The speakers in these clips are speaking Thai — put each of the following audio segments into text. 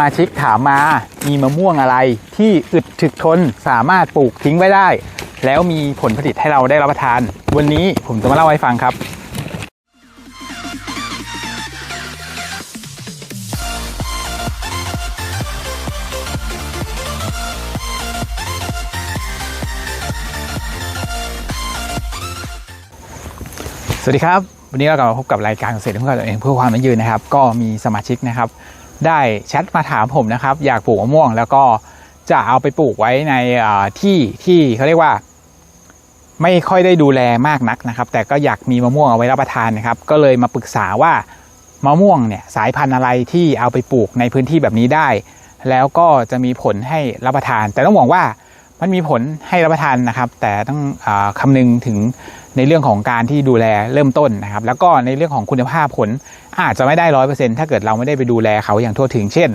มาชิกถามมา มีมะม่วงอะไรที่อึดถึกทนสามารถปลูกทิ้งไว้ได้ แล้วมีผลผลิตให้เราได้รับประทาน วันนี้ผมจะมาเล่าให้ฟังครับ สวัสดีครับ วันนี้เรากลับมาพบกับรายการเกษตรเพื่อตัวเองเพื่อความยั่งยืนนะครับ ก็มีสมาชิกนะครับ ได้แชทมาถามผมนะครับ อยากปลูกมะม่วง แล้วก็จะเอาไปปลูกไว้ในที่ที่เขาเรียกว่า ไม่ค่อยได้ดูแลมากนักนะครับ แต่ก็อยากมีมะม่วงเอาไว้รับประทานนะครับ ก็เลยมาปรึกษาว่ามะม่วงเนี่ยสายพันธุ์อะไรที่เอาไปปลูกในพื้นที่แบบนี้ได้ แล้วก็จะมีผลให้รับประทาน แต่ต้องบอกว่า มันมีผลให้รับประทานนะครับ แต่ต้องอคำนึงถึงในเรื่องของการที่ดูแลเริ่มต้นนะครับ แล้วก็ในเรื่องของคุณภาพผลอาจจะไม่ได้ร้อยเปอร์เซ็นต์ถ้าเกิดเราไม่ได้ไปดูแลเขาอย่างทั่วถึง เช่น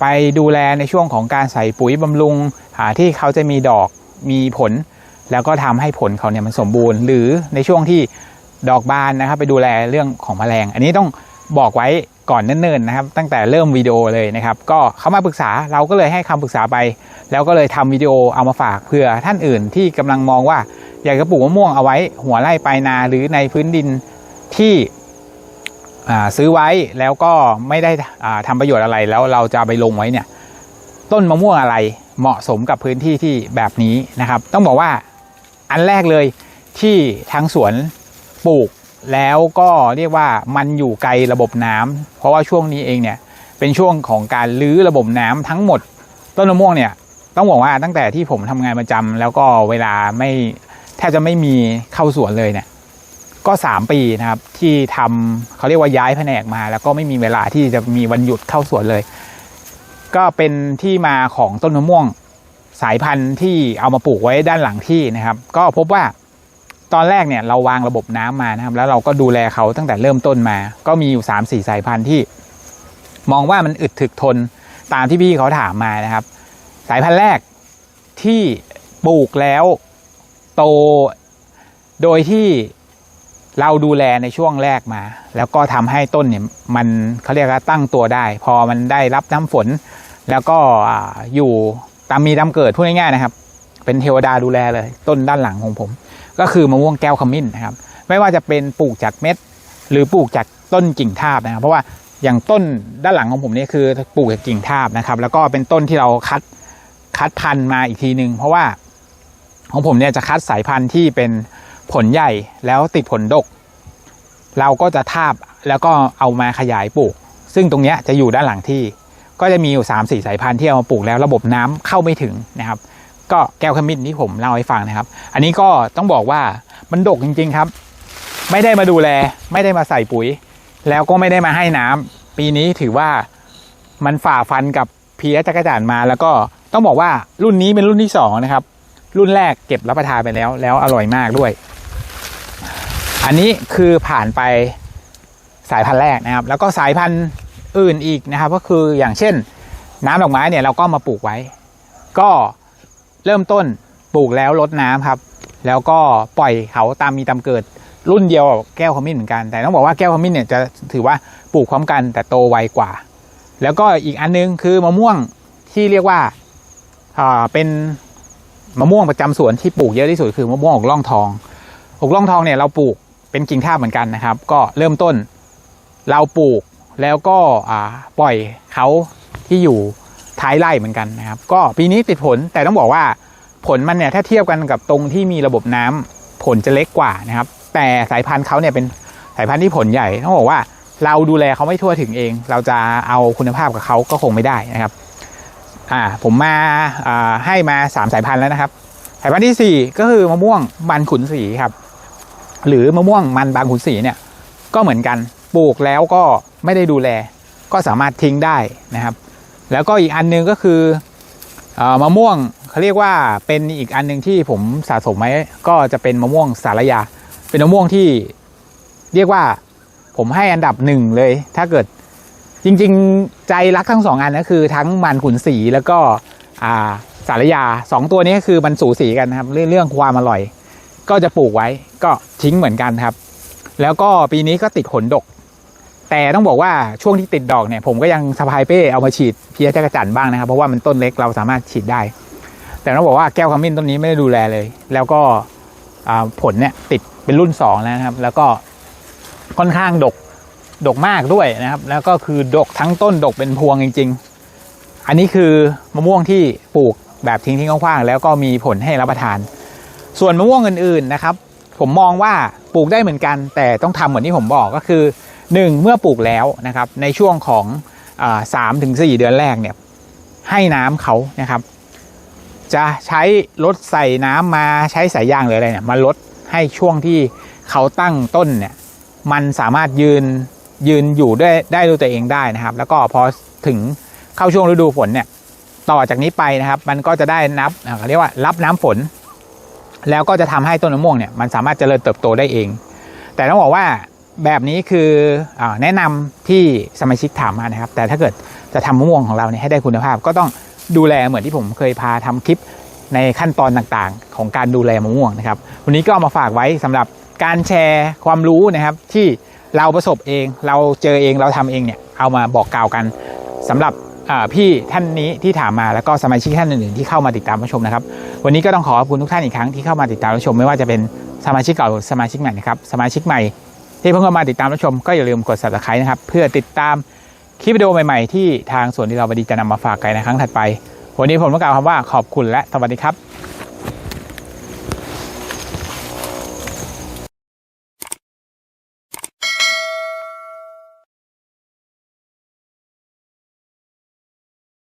ไปดูแลในช่วงของการใส่ปุ๋ยบำรุงหาที่เขาจะมีดอกมีผล แล้วก็ทำให้ผลเขาเนี่ยมันสมบูรณ์ หรือในช่วงที่ดอกบานนะครับ ไปดูแลเรื่องของแมลง อันนี้ต้องบอกไว้ ก่อนเนิ่นๆนะครับ ตั้งแต่เริ่มวิดีโอเลยนะครับ ก็เขามาปรึกษาเราก็เลยให้คำปรึกษาไป แล้วก็เลยทำวิดีโอเอามาฝากเพื่อท่านอื่นที่กำลังมองว่าอยากจะปลูกมะม่วงเอาไว้ หัวไร่ปลายนาหรือในพื้นดินที่ซื้อไว้แล้วก็ไม่ได้อ่าทำประโยชน์อะไรแล้วเราจะไปลงไว้เนี่ยต้นมะม่วงอะไรเหมาะสมกับพื้นที่ที่แบบนี้นะครับ ต้องบอกว่าอันแรกเลยที่ทางสวนปลูก แล้วก็เรียกว่ามันอยู่ไกลระบบน้ำเพราะว่าช่วงนี้เองเนี่ยเป็นช่วงของการลื้อระบบน้ำทั้งหมด ต้นมะม่วงเนี่ยต้องบอกว่าตั้งแต่ที่ผมทำงานประจำแล้วก็เวลาไม่แทบจะไม่มีเข้าสวนเลยเนี่ยก็ 3 ปีนะครับ ที่ทำเขาเรียกว่าย้ายแผนกมา แล้วก็ไม่มีเวลาที่จะมีวันหยุดเข้าสวนเลย ก็เป็นที่มาของต้นมะม่วงสายพันธุ์ที่เอามาปลูกไว้ด้านหลังที่นะครับ ก็พบว่า ตอนแรกเนี่ยเราวางระบบน้ำมานะครับ แล้วเราก็ดูแลเขาตั้งแต่เริ่มต้นมา ก็มีอยู่3ามสี่สายพันธุ์ที่ มองว่ามันอึดถึกทนตามที่พี่เขาถามมานะครับ สายพันธุ์แรกที่ปลูกแล้วโตโดยที่เราดูแลในช่วงแรกมา แล้วก็ทำให้ต้นเนี่ยมันเขาเรียกว่าตั้งตัวได้ พอมันได้รับน้ำฝน แล้วก็ออยู่ตามมีตามเกิดพูดง่ายๆนะครับ เป็นเทวดาดูแลเลย ต้นด้านหลังของผม ก็คือมะม่วงแก้วขมิ้นนะครับ ไม่ว่าจะเป็นปลูกจากเม็ด หรือปลูกจากต้นกิ่งทาบนะครับ เพราะว่าอย่างต้นด้านหลังของผมนี่คือปลูกจากกิ่งทาบนะครับ แล้วก็เป็นต้นที่เราคัดคัดพันธุ์มาอีกทีหนึ่งเพราะว่าของผมเนี่ยจะคัดสายพันธุ์ที่เป็นผลใหญ่แล้วติดผลดก เราก็จะทาบแล้วก็เอามาขยายปลูก ซึ่งตรงนี้จะอยู่ด้านหลังที่ ก็จะมีอยู่3ามสี่สายพันธุ์ที่เอามาปลูกแล้วระบบน้ำเข้าไม่ถึงนะครับ ก็แก้วขมิ้นที่ผมเล่าให้ฟังนะครับ อันนี้ก็ต้องบอกว่ามันดกจริง ๆครับ ไม่ได้มาดูแล ไม่ได้มาใส่ปุ๋ย แล้วก็ไม่ได้มาให้น้ำปีนี้ถือว่ามันฝ่าฟันกับเพี้ยจักรจั่นมา แล้วก็ต้องบอกว่ารุ่นนี้เป็นรุ่นที่สองนะครับ รุ่นแรกเก็บรับประทานไปแล้ว แล้วอร่อยมากด้วย อันนี้คือผ่านไปสายพันธุ์แรกนะครับ แล้วก็สายพันธุ์อื่นอีกนะครับ ก็คืออย่างเช่น น้ำดอกไม้เนี่ยเราก็มาปลูกไว้ ก็ เริ่มต้นปลูกแล้วลดน้ำครับ แล้วก็ปล่อยเขาตามมีตามเกิด รุ่นเดียวแก้วขมิ้นเหมือนกัน แต่ต้องบอกว่าแก้วขมิ้นเนี่ยจะถือว่าปลูกพร้อมกันแต่โตไวกว่า แล้วก็อีกอันนึงคือมะม่วงที่เรียกว่าอ่าเป็นมะม่วงประจำสวนที่ปลูกเยอะที่สุดคือมะม่วงอกล่องทองอกล่องทองเนี่ยเราปลูกเป็นกิ่งท่าเหมือนกันนะครับ ก็เริ่มต้นเราปลูกแล้วก็ปล่อยเขาที่อยู่ ท้ายไร่เหมือนกันนะครับ ก็ปีนี้ติดผลแต่ต้องบอกว่าผลมันเนี่ยถ้าเทียบกันกับตรงที่มีระบบน้ำผลจะเล็กกว่านะครับ แต่สายพันธุ์เขาเนี่ยเป็นสายพันธุ์ที่ผลใหญ่ต้องบอกว่าเราดูแลเขาไม่ทั่วถึงเอง เราจะเอาคุณภาพกับเขาก็คงไม่ได้นะครับอ่าผมมาอ่าให้มาสามสายพันธุ์แล้วนะครับ สายพันธุ์ที่สี่ก็คือมะม่วงมันขุนศรีครับ หรือมะม่วงมันบางขุนศรีเนี่ยก็เหมือนกันปลูกแล้วก็ไม่ได้ดูแล ก็สามารถทิ้งได้นะครับ แล้วก็อีกอันหนึงก็คืออมะม่วงเขาเรียกว่าเป็นอีกอันหนึงที่ผมสะสมไว้ก็จะเป็นมะม่วงสารยา เป็นมะม่วงที่เรียกว่าผมให้อันดับหนึ่งเลย ถ้าเกิดจริง ๆ ใจรักทั้งสองอันก็คือ ทั้งมันขุนศรีแล้วก็สารยาสองตัวนี้คือมันสูสีกันครับเรื่องเรื่องความอร่อย ก็จะปลูกไว้ก็ทิ้งเหมือนกันครับ แล้วก็ปีนี้ก็ติดผลดก แต่ต้องบอกว่าช่วงที่ติดดอกเนี่ยผมก็ยังสะพายเป้เอามาฉีดเพี้ยจักรจันด์บ้างนะครับ เพราะว่ามันต้นเล็กเราสามารถฉีดได้ แต่ต้องบอกว่าแก้วขมิ้นต้นนี้ไม่ได้ดูแลเลย แล้วก็ผลเนี่ยติดเป็นรุ่นสองแล้วนะครับ แล้วก็ค่อนข้างดกดกมากด้วยนะครับ แล้วก็คือดกทั้งต้นดกเป็นพวงจริง ๆ อันนี้คือมะม่วงที่ปลูกแบบทิ้งทิ้งๆคว้างๆแล้วก็มีผลให้รับประทาน ส่วนมะม่วงอื่นๆนะครับ ผมมองว่าปลูกได้เหมือนกัน แต่ต้องทำเหมือนที่ผมบอกก็คือ หนึ่งเมื่อปลูกแล้วนะครับในช่วงของสามถึงสี่เดือนแรกเนี่ยให้น้ำเขานะครับ จะใช้รถใส่น้ำมาใช้สายยางหรืออะไรเนี่ยมาลดให้ช่วงที่เขาตั้งต้นเนี่ยมันสามารถยืนยืนอยู่ได้ได้ด้วยตัวเองได้นะครับ แล้วก็พอถึงเข้าช่วงฤดูฝนเนี่ยต่อจากนี้ไปนะครับ มันก็จะได้นับเขาเรียกว่ารับน้ำฝน แล้วก็จะทำให้ต้นมะม่วงเนี่ยมันสามารถเจริญเติบโตได้เอง แต่ต้องบอกว่า แบบนี้คืออแนะนำที่สมาชิกถามมานะครับ แต่ถ้าเกิดจะทำมะม่วงของเราเนี่ยให้ได้คุณภาพ ก็ต้องดูแลเหมือนที่ผมเคยพาทำคลิปในขั้นตอนต่างๆ ของการดูแลมะม่วงนะครับ วันนี้ก็เอามาฝากไว้สำหรับการแชร์ความรู้นะครับที่เราประสบเองเราเจอเองเราทำเองเนี่ยเอามาบอกกล่าวกันสำหรับพี่ท่านนี้ที่ถามมาแล้วก็สมาชิกท่านอื่นๆที่เข้ามาติดตามรับชมนะครับ วันนี้ก็ต้องขอขอบคุณทุกท่านอีกครั้งที่เข้ามาติดตามรับชมไม่ว่าจะเป็นสมาชิกเก่าสมาชิกใหม่นะครับสมาชิกใหม่ ที่เพิ่งเข้ามาติดตามรับชมก็อย่าลืมกด subscribe นะครับ เพื่อติดตามคลิปวิดีโอใหม่ ๆ ที่ทางสวนที่เราบดีจะนำมาฝากกันในครั้งถัดไป วันนี้ผมต้องกล่าวคำว่าขอบคุณและสวัสดีครับ